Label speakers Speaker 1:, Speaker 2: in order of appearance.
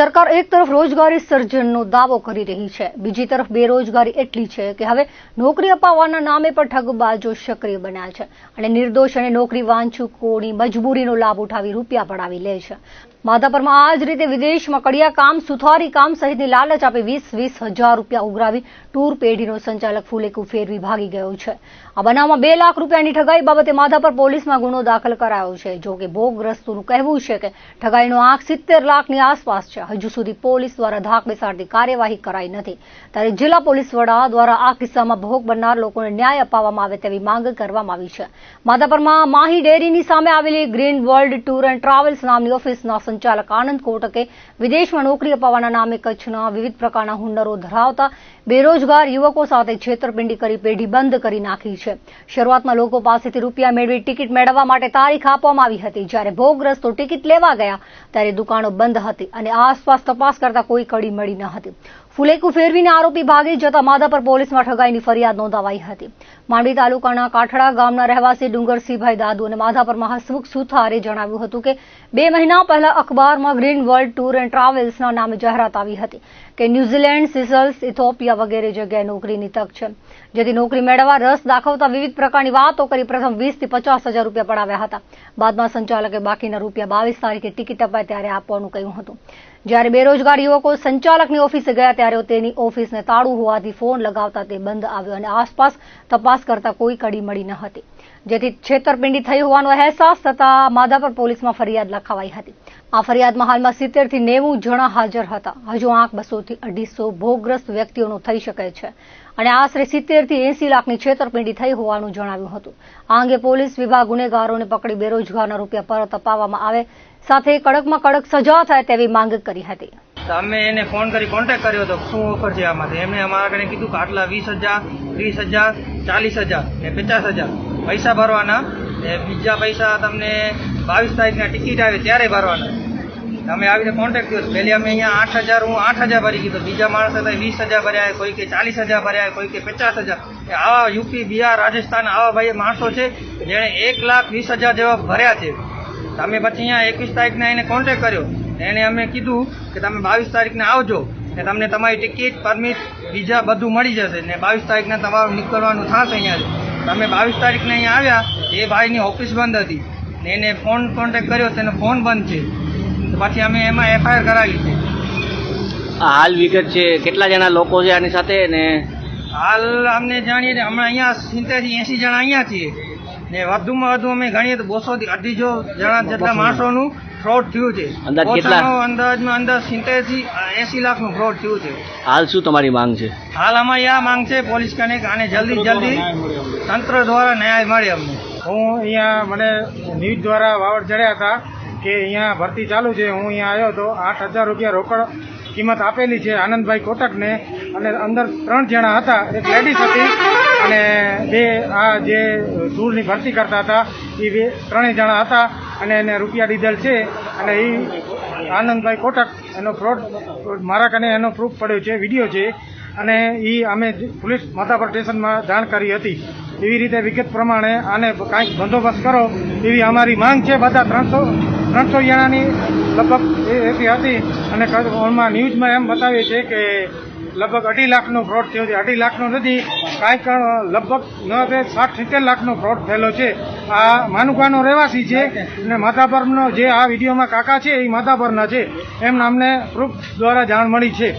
Speaker 1: સરકાર એક તરફ રોજગારી સર્જનનો દાવો કરી રહી છે. બીજી તરફ બેરોજગારી એટલી છે કે હવે નોકરી અપાવવાના નામે પણ ઠગબાજો સક્રિય બન્યા છે. અને નિર્દોષ અને નોકરી વાંચુકોની મજબૂરીનો લાભ ઉઠાવી રૂપિયા પડાવી લે છે. માધાપરમાં આ જ રીતે વિદેશમાં કડિયા કામ, સુથારી કામ સહિતની લાલચ આપી વીસ વીસ હજાર રૂપિયા ઉઘરાવી ટૂર પેઢીનો સંચાલક ફૂલેકુ ફેરવી ભાગી ગયો છે. આ બનાવમાં બે લાખ રૂપિયાની ઠગાઈ બાબતે માધાપર પોલીસમાં ગુનો દાખલ કરાયો છે. જો કે ભોગગ્રસ્તોનું કહેવું છે કે ઠગાઈનો આંક સિત્તેર લાખની આસપાસ છે. હજુ સુધી પોલીસ દ્વારા ધાક બેસાડતી કાર્યવાહી કરાઈ નથી. ત્યારે જિલ્લા પોલીસ વડા દ્વારા આ કિસ્સામાં ભોગ બનનાર લોકોને ન્યાય અપાવવામાં આવે તેવી માંગ કરવામાં આવી છે. માધાપરમાં માહી ડેરીની સામે આવેલી green World Tour and travels નામની ઓફિસના સંચાલક આનંદ કોટકે વિદેશમાં નોકરી અપાવવાના નામે કચ્છના વિવિધ પ્રકારના હુન્નરો ધરાવતા બેરોજગાર યુવકો સાથે છેતરપિંડી કરી પેઢી બંધ કરી નાખી છે. શરૂઆતમાં લોકો પાસેથી રૂપિયા મેળવી ટિકિટ મેળવવા માટે તારીખ આપવામાં આવી હતી. જ્યારે ભોગગ્રસ્તો ટિકિટ લેવા ગયા, ત્યારે દુકાનો બંધ હતી અને આસપાસ તપાસ કરતા કોઈ કડી મળી ન હતી. ફુલેકુ ફેરવીને આરોપી ભાગી જતા માધાપર પોલીસમાં ઠગાઈની ફરિયાદ નોંધાવાઈ હતી. માંડવી તાલુકાના કાઠડા ગામના રહેવાસી ડુંગરસિંહભાઈ દાદુ અને માધાપરમાં હસમુખ સુથારે જણાવ્યું હતું કે, બે મહિના પહેલા અખબારમાં ગ્રીન વર્લ્ડ ટૂર એન્ડ ટ્રાવેલ્સના નામે જાહેરાત આવી હતી કે ન્યૂઝીલેન્ડ સિસલ્સ ઇથોપિયા વગેરે જગ્યાએ નોકરીની તક છે. જેથી નોકરી મેળવવા રસ દાખવતા વિવિધ પ્રકારની વાતો કરી પ્રથમ વીસથી પચાસ હજાર રૂપિયા પડાવ્યા હતા. બાદમાં સંચાલકે બાકીના રૂપિયા બાવીસ તારીખે ટિકિટ અપાય ત્યારે આપવાનું કહ્યું હતું. જ્યારે બેરોજગાર યુવકો સંચાલકની ઓફિસે ગયા ત્યારે તેની ઓફિસને તાળું હોવાથી ફોન લગાવતા તે બંધ આવ્યો અને આસપાસ તપાસ કરતા કોઈ કડી મળી ન હતી. જેથી છેતરપિંડી થઈ હોવાનો અહેસાસ થતા માધાપર પોલીસમાં ફરિયાદ લખાવાઈ હતી. આ ફરિયાદમાં હાલમાં સિત્તેરથી નેવું જણા હાજર હતા. હજુ આંક બસોથી અઢીસો ભોગગ્રસ્ત વ્યક્તિઓનું થઈ શકે છે. અને આશરે સિત્તેરથી એસી લાખની છેતરપિંડી થઈ હોવાનું જણાવ્યું હતું. આ અંગે પોલીસ વિભાગ ગુનેગારોને પકડી બેરોજગારના રૂપિયા પરત અપાવવામાં આવે, સાથે કડકમાં કડક સજા થાય તેવી માંગ કરી હતી.
Speaker 2: અમે એને ફોન કરી કોન્ટેક્ટ કર્યો હતો શું ઓફર છે આમાંથી? એમણે અમારા કને કીધું કે આટલા વીસ હજાર, ત્રીસ હજાર, ચાલીસ હજાર ને પચાસ હજાર પૈસા ભરવાના. બીજા પૈસા તમને બાવીસ તારીખના ટિકિટ આવે ત્યારે ભરવાના. અમે આવી રીતે કોન્ટેક્ટ કર્યો પહેલી અમે અહીંયા આઠ હજાર, હું આઠ હજાર ભરી ગયો બીજા માણસ હતા વીસ હજાર ભર્યા કોઈ કે ચાલીસ હજાર ભર્યા કોઈ કે પચાસ હજાર. આવા યુપી, બિહાર, રાજસ્થાન આવા ભાઈ માણસો છે, જેણે એક લાખ વીસ હજાર જેવા ભર્યા છે. તમે પછી અહીંયા એકવીસ તારીખના એને કોન્ટેક્ટ કર્યો. એણે અમે કીધું કે તમે બાવીસ તારીખને આવજો ને તમને તમારી ટિકિટ પરમિટ બીજા બધું મળી જશે ને બાવીસ તારીખને તમારું નીકળવાનું થશે અહીંયાથી તમે બાવીસ તારીખને અહીંયા આવ્યા. એ ભાઈની ઓફિસ બંધ હતી ને એને ફોન કોન્ટેક્ટ કર્યો તેનો ફોન બંધ છે. પછી અમે એમાં એફઆઈઆર કરાવી છે.
Speaker 3: હાલ વિગત છે કેટલા જણા લોકો છે આની સાથે ને?
Speaker 2: હાલ અમને જાણીએ હમણાં અહીંયા સિત્તેરથી એંસી જણા અહીંયા છીએ. ને વધુમાં વધુ અમે ગણીએ તો બસો અઢીસો જણા જેટલા માણસોનું ફ્રોડ થયું છે.
Speaker 3: અંદાજ કેટલા?
Speaker 2: ઓછામાં અંદાજમાં અંદાજ સિત્તેરથી એસી લાખનું ફ્રોડ થયું છે.
Speaker 3: હાલ શું તમારી માંગ છે?
Speaker 2: હાલ અમારી આ માંગ છે પોલીસ કને આને જલ્દી જલ્દી તંત્ર દ્વારા ન્યાય મળે અમને.
Speaker 4: હું અહીંયા મને ન્યૂઝ દ્વારા વાવડ ચડ્યા હતા. કે અહીંયા ભરતી ચાલુ છે. હું અહીંયા આવ્યો હતો આઠ હજાર રૂપિયા રોકડ કિંમત આપેલી છે આનંદભાઈ કોટકને. અને અંદર ત્રણ જણા હતા. એક લેડીઝ હતી અને બે આ જે ટૂરની ભરતી કરતા હતા, એ બે ત્રણેય જણા હતા અને એને રૂપિયા દીધેલ છે. અને એ આનંદભાઈ કોટક, એનો ફ્રોડ મારા કને એનો પ્રૂફ પડ્યો છે વીડિયો છે. અને એ અમે પોલીસ માધાપર સ્ટેશનમાં જાણ કરી હતી. એવી રીતે વિગત પ્રમાણે આને કાંઈક બંદોબસ્ત કરો એવી અમારી માંગ છે. બધા ત્રણસો ત્રણસો જણાની લગભગ એથી હતી અને ઓમાં ન્યૂઝમાં એમ બતાવે છે કે લગભગ અઢી લાખનો ફ્રોડ થયો છે. અઢી લાખનો નથી કાંઈક લગભગ ન સાઠ સિત્તેર લાખનો ફ્રોડ થયેલો છે. આ માનુકાનો રહેવાસી છે અને માધાપરનો જે આ વિડીયોમાં કાકા છે, એ માધાપરના છે. એમ અમને પ્રૂફ દ્વારા જાણ મળી છે.